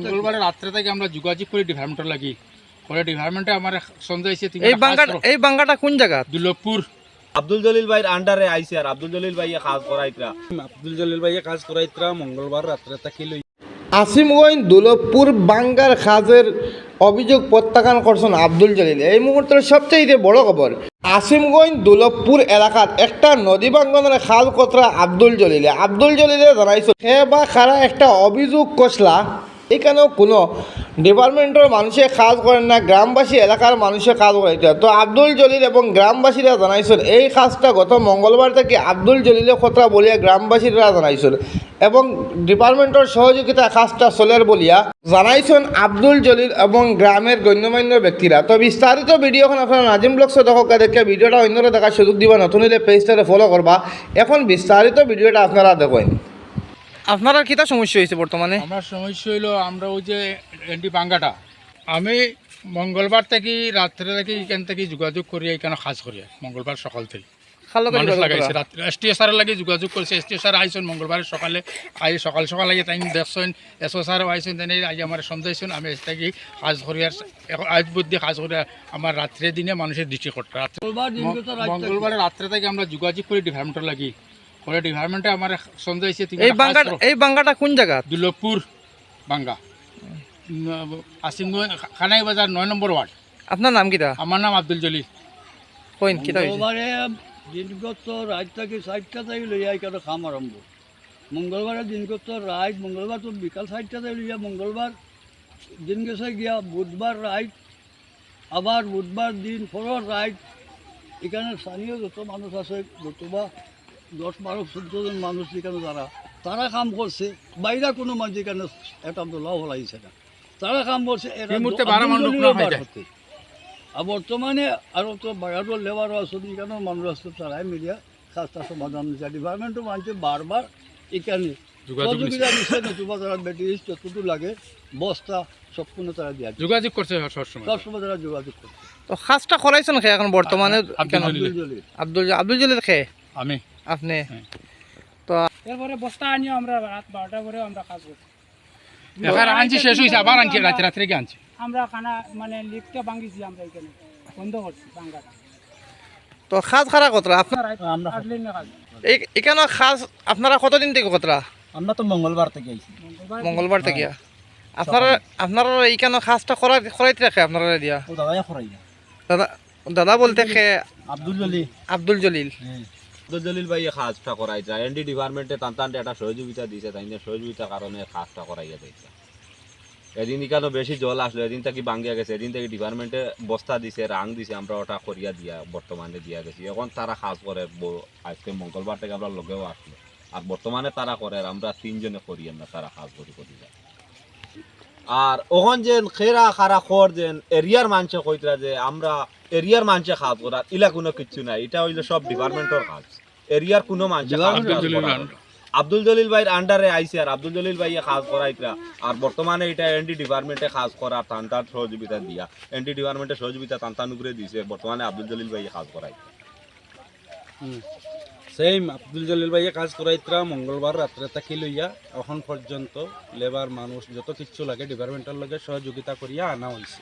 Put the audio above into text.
মঙ্গলবার রাত্রে থেকে আমরা যোগাযোগ করি ডিপার্টমেন্টের লাগি। পরে ডিপার্টমেন্টে আমার সন্দেহ হয়েছে তুমি এই বাঙ্গাটা এই বাঙ্গাটা কোন জায়গা? দুর্লভপুর আব্দুল জলিল ভাইয়ের আন্ডারে আইসি আর আব্দুল জলিল ভাইয়ে কাজ করাইতরা। আব্দুল জলিল ভাইয়ে কাজ করাইতরা মঙ্গলবার রাত্রে তাকি লই। আসিমগঞ্জ দুলভপুর বাঙ্গার খাজের অভিযোগ প্রত্যাখ্যান করছেন আব্দুল জলিল। এই মুহূর্তের সবচেয়ে বড় খবর আসিমগঞ্জ দুলভপুর এলাকাত একটা নদী বাঙ্গনের খাল কতরা আব্দুল জলিলে। আব্দুল জলিলে জানাইছে সে বা খারা একটা অভিযোগ কষলা এখানেও কোনো ডিপার্টমেন্টের মানুষে কাজ করেন না, গ্রামবাসী এলাকার মানুষে কাজ করাইতে তো আব্দুল জলিল এবং গ্রামবাসীরা জানাইছেন, এই কাজটা গত মঙ্গলবার থেকে আব্দুল জলিলের কথা বলিয়া গ্রামবাসীরা জানাইছেন এবং ডিপার্টমেন্টের সহযোগিতা কাজটা চলের বলিয়া জানাইছেন আব্দুল জলিল এবং গ্রামের গণ্যমান্য ব্যক্তিরা। তো বিস্তারিত ভিডিওখন আপনারা নাজিম ব্লগসে দেখা দেখে ভিডিওটা অন্যরা দেখার সুযোগ দিবা, নতুন হলে পেজটারে ফলো করবা। এখন বিস্তারিত ভিডিওটা আপনারা দেখেন। আপনার আর কিতা সমস্যা হয়েছে বর্তমানে? আমার সমস্যা হইল আমরা ওই যে এন্টি বাঙ্গাটা আমি মঙ্গলবার থেকে রাত্রে থেকে এখান থেকে যোগাযোগ করি এখানে কাজ করি মঙ্গলবার সকাল থেকে। মানুষ যোগাযোগ লাগাইছে করা। রাত্রে এস টি এস লাগে যোগাযোগ করছে এস টি এস আইসন মঙ্গলবার সকালে আই সকাল সকাল আগে তাই দেখছেন এস ও স্যারও আইসন তাই আজ আমার সন্দেহছেন আমি এস থেকে কাজ করি আর আজ বুদ্ধি কাজ করি আমার রাত্রে দিনে মানুষের দৃষ্টি করতে রাত্রে মঙ্গলবার রাত্রে থেকে আমরা যোগাযোগ করি ডিপার্টমেন্টের লাগি। পরে ডিপার্টমেন্টে আমার সন্দেহ এই করো। এই বাঙ্গাটা কোন জায়গা? দুর্লভপুর বাঙ্গা। আসিমগঞ্জ খানাই বাজার নয় নম্বর ওয়ার্ড। আপনার নাম কিতা আমার নাম আব্দুল জলিল। কইন হয়েছে? মঙ্গলবারে দিনগত রাত থেকে চারটা থেকে লইয়া এখানে খাম আরম্ভ। মঙ্গলবারে দিনগত রাত মঙ্গলবার তো বিকাল চারটা থেকে লইয়া মঙ্গলবার দিন গেছে গিয়া বুধবার রাত আবার বুধবার দিন পরের রাত। এখানে স্থানীয় যত মানুষ আছে যতবা দশ বারো চোদ্দ জন মানুষ এখানে যারা তারা কাম করছে বাইরে কোনো মানুষ এখানে এটা লাভ হলাইছে না তারা কাম করছে না। আর বর্তমানে আরও তো বাইরের লেবারও আছে এখানেও মানুষ আছে তারাই মিলিয়া কাজটা সমাধান দিচ্ছে। ডিপার্টমেন্টও মানছে বারবার এখানে সহযোগিতা দিচ্ছে নতুবা তারা ব্যাটারি যতটুকু লাগে বস্তা সম্পূর্ণ তারা দিয়া যোগাযোগ করছে সবসময় সবসময় তারা যোগাযোগ করছে। তো কাজটা করাইছেন খে এখন বর্তমানে আব্দুল জলিল। আব্দুল জলিল আব্দুল আব্দুল জলিল খে আমি। আপনি? হ্যাঁ। তো এরপরে বস্তা আনিও আমরা রাত বারোটা করে আমরা কাজ এবার আনছি শেষ হয়েছে আবার আনছি রাত্রে রাত্রে গিয়ে আনছি। আমরা খানা মানে ভাঙিছি আমরা এখানে বন্ধ করছি ভাঙ্গাটা। তো খাজ খারা কতরা? আপনার আমরা এখানে খাজ আপনারা কতদিন থেকে কতরা? আমরা তো মঙ্গলবার থেকে আইছি। মঙ্গলবার থেকে? আপনারা আপনারা এইখানে খাজটা করা করাইতে রাখে আপনারা দিয়া? দাদা দাদা বলতে খে আব্দুল জলিল। আব্দুল জলিল। আব্দুল জলিল ভাইয়ে কাজটা করাইতরা এনডি ডিপার্টমেন্টে টান টান একটা সহযোগিতা দিছে, তাই সহযোগিতার কারণে কাজটা করাইয়া দিয়েছে। এদিন কেন বেশি জল আসলো? এদিন থেকে ভাঙ্গিয়া গেছে, এদিন থেকে ডিপার্টমেন্টে বস্তা দিছে, রাং দিছে, আমরা ওটা করিয়া দিয়া, বর্তমানে দিয়া গেছি। এখন তারা কাজ করে আজকে মঙ্গলবার থেকে আমরা লগেও আসলো। আর বর্তমানে তারা করে আমরা তিনজনে করি না তারা কাজ করি করি যায় আর ওখান যে খেরা খারা খর যে এরিয়ার মানুষে কইতরা যে আমরা এরিয়ার মানুষে কাজ করার ইলা কোনো কিছু নাই এটা হইল সব ডিপার্টমেন্টের কাজ। এরিয়ার কোনো মানুষে আব্দুল জলিল ভাইয়ের আন্ডারে আইসি আর আব্দুল জলিল ভাইয়ে কাজ করাইতরা আর বর্তমানে এটা এনডি ডিপার্টমেন্টে কাজ করার টান টান সহযোগিতা দিয়া। এনডি ডিপার্টমেন্টে সহযোগিতা টান উপরে দিছে বর্তমানে আব্দুল জলিল ভাইয়ে কাজ করাই সেম আব্দুল জলিল ভাইয়ে কাজ করাইতরা মঙ্গলবার রাত্রে তাকি লইয়া এখন পর্যন্ত লেবার মানুষ যত কিছু লাগে ডিপার্টমেন্টের লগে সহযোগিতা করিয়া আনা হয়েছে